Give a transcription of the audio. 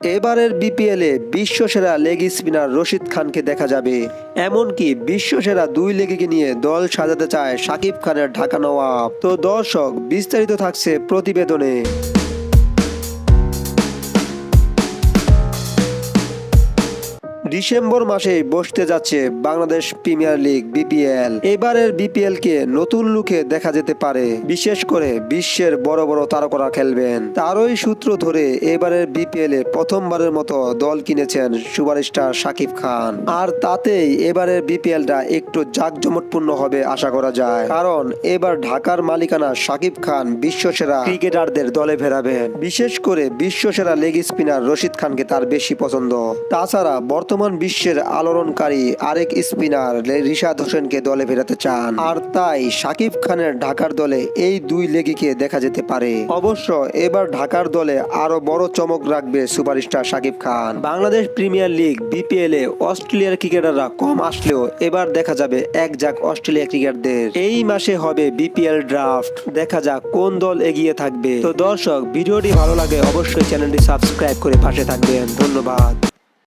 এবারের বিপিএলে বিশ্বসেরা leg spinner Rashid খানকে দেখা যাবে। এমনকি বিশ্বসেরা দুই লেগিকে নিয়ে দল সাজাতে চায় সাকিব খানের ঢাকা নওয়াব তো দর্শক, বিস্তারিত থাকছে প্রতিবেদনে। ডিসেম্বর মাসে বসতে যাচ্ছে বাংলাদেশ প্রিমিয়ার লিগ, বিপিএল। এবারের বিপিএল কে নতুন লুকে দেখা যেতে পারে। বিশেষ করে বিশ্বের বড় বড় তারকারা খেলবেন। তারই সূত্র ধরে এবারের বিপিএল এ প্রথমবারের মতো দল কিনেছেন সুপারস্টার শাকিব খান। আর তাতেই এবারের বিপিএলটা একটু জাঁকজমটপূর্ণ হবে আশা করা যায়। কারণ এবার ঢাকার মালিকানা শাকিব খান বিশ্বসেরা ক্রিকেটারদের দলে ফেরাবেন বিশেষ করে বিশ্বসেরা লেগ স্পিনার রশিদ খানকে তার বেশি পছন্দ। তাছাড়া বর্তমান বিশ্বের আলোড়নকারী আরেক স্পিনার রিশাদ হোসেনকে দলে ফেরাতে চান। আর তাই শাকিব খানের ঢাকার দলে এই দুই লেগিকে দেখা যেতে পারে। অবশ্য এবার ঢাকার দলে আরও বড় চমক রাখবে superstar Shakib Khan. Bangladesh premier league, BPL এ অস্ট্রেলিয়ার ক্রিকেটাররা কম আসলেও এবার দেখা যাবে এক যাক অস্ট্রেলিয়া ক্রিকেটারদের এই মাসে হবে বিপিএল ড্রাফট। দেখা যাক কোন দল এগিয়ে থাকবে। তো দর্শক, ভিডিওটি ভালো লাগে অবশ্যই চ্যানেলটি সাবস্ক্রাইব করে পাশে থাকবেন। ধন্যবাদ।